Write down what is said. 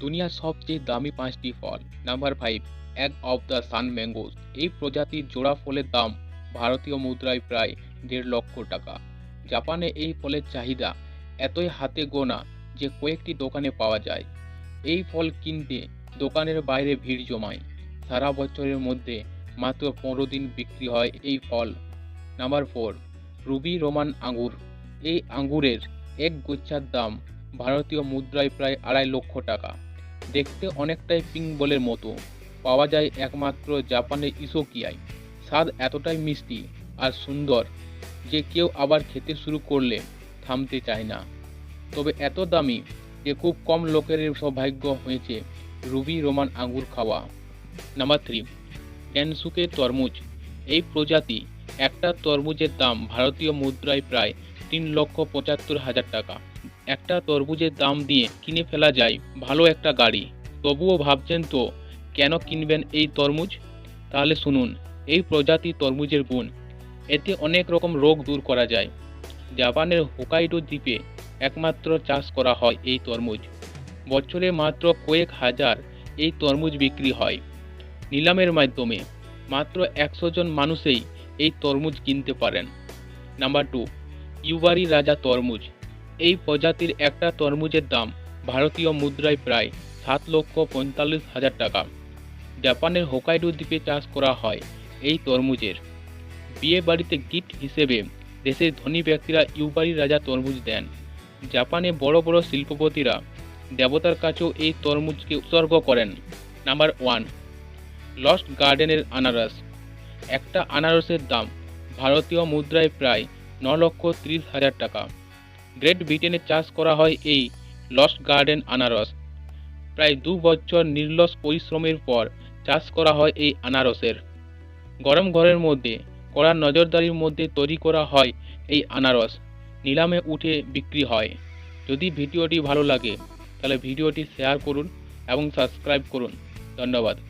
দুনিয়ার সবচেয়ে দামি পাঁচটি ফল। Number five egg of the sun mangoes এই প্রজাতির জোড়া ফলের দাম ভারতীয় মুদ্রায় প্রায় দেড় লক্ষ টাকা। জাপানে এই ফলের চাহিদা এতই হাতে গোনা যে কয়েকটি দোকানে পাওয়া যায়। এই ফল কিনতে দোকানের বাইরে ভিড় জমায়। সারা বছরের মধ্যে মাত্র পনেরো দিন বিক্রি হয় এই ফল। নাম্বার ফোর রুবি রোমান আঙ্গুর এই আঙ্গুরের এক গুচ্ছার দাম ভারতীয় মুদ্রায় প্রায় আড়াই লক্ষ টাকা। দেখতে অনেকটাই পিঙ্ক বলের মতো। পাওয়া যায় একমাত্র জাপানের ইসোকিয়ায় স্বাদ এতটাই মিষ্টি আর সুন্দর যে কেউ আবার খেতে শুরু করলে থামতে চায় না। তবে এত দামি যে খুব কম লোকের সৌভাগ্য হয়েছে রুবি রোমান আঙ্গুর খাওয়া। নাম্বার থ্রি ড্যানসুকে তরমুজ। এই প্রজাতি একটা তরমুজের দাম ভারতীয় মুদ্রায় প্রায় তিন লক্ষ পঁচাত্তর হাজার টাকা। একটা তরমুজের দাম দিয়ে কিনে ফেলা যায়, ভালো একটা গাড়ি। তবুও ভাবছেন তো, কেন কিনবেন এই তরমুজ? তাহলে শুনুন, এই প্রজাতি তরমুজের গুণ, এতে অনেক রকম রোগ দূর করা যায়। জাপানের হোকাইডো দ্বীপে একমাত্র চাষ করা হয় এই তরমুজ। বছরে মাত্র কয়েক হাজার এই তরমুজ বিক্রি হয়। নিলামের মাধ্যমে মাত্র একশো জন মানুষেই এই তরমুজ কিনতে পারেন। নাম্বার টু, ইউবারি রাজা তরমুজ। এই প্রজাতির একটা তরমুজের দাম ভারতীয় মুদ্রায় প্রায় সাত লক্ষ পঁয়তাল্লিশ হাজার টাকা। জাপানের হোকাইডো দ্বীপে চাষ করা হয় এই তরমুজের। বিয়ে বাড়িতে গিফট হিসেবে দেশের ধনী ব্যক্তিরা ইউবারি রাজা তরমুজ দেন। জাপানে বড় বড় শিল্পপতিরা দেবতার কাছেও এই তরমুজকে উৎসর্গ করেন। নাম্বার ওয়ান, লস্ট গার্ডেনের আনারস। একটা আনারসের দাম ভারতীয় মুদ্রায় প্রায় ন লক্ষ ত্রিশ হাজার টাকা। গ্রেট ব্রিটেনে চাষ করা হয় এই লস্ট গার্ডেন আনারস। প্রায় দু বছর নির্লস পরিশ্রমের পর চাষ করা হয় এই আনারসের। গরম ঘরের মধ্যে, কড়া নজরদারির মধ্যে তৈরি করা হয় এই আনারস। নিলামে উঠে বিক্রি হয়। যদি ভিডিওটি ভালো লাগে, তাহলে ভিডিওটি শেয়ার করুন এবং সাবস্ক্রাইব করুন। ধন্যবাদ।